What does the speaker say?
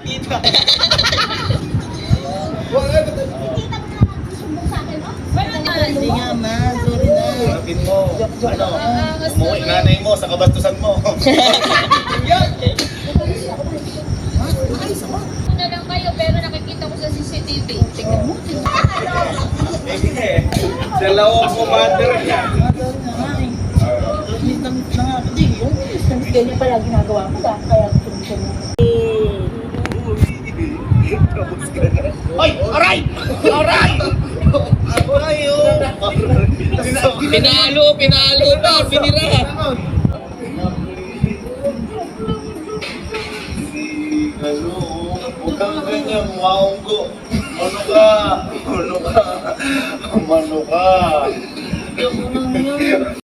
Kita. Hindi nga ma, sorry na. Sabihin mo, ano, umuwi nanay mo sa kabastusan mo. Ano lang kayo, pero nakikita ko sa CCTV. Tingnan mo. Eh, dalawang commander niya. Ganyan pala ginagawa ko, kaya tumitin mo. Ay! Aray! Aray! Aray, oh! Pinalo, pinalo na, pinira. Ano, huwag kang ganyan, maunggo. Ano ka? Ano ka? Ano ka?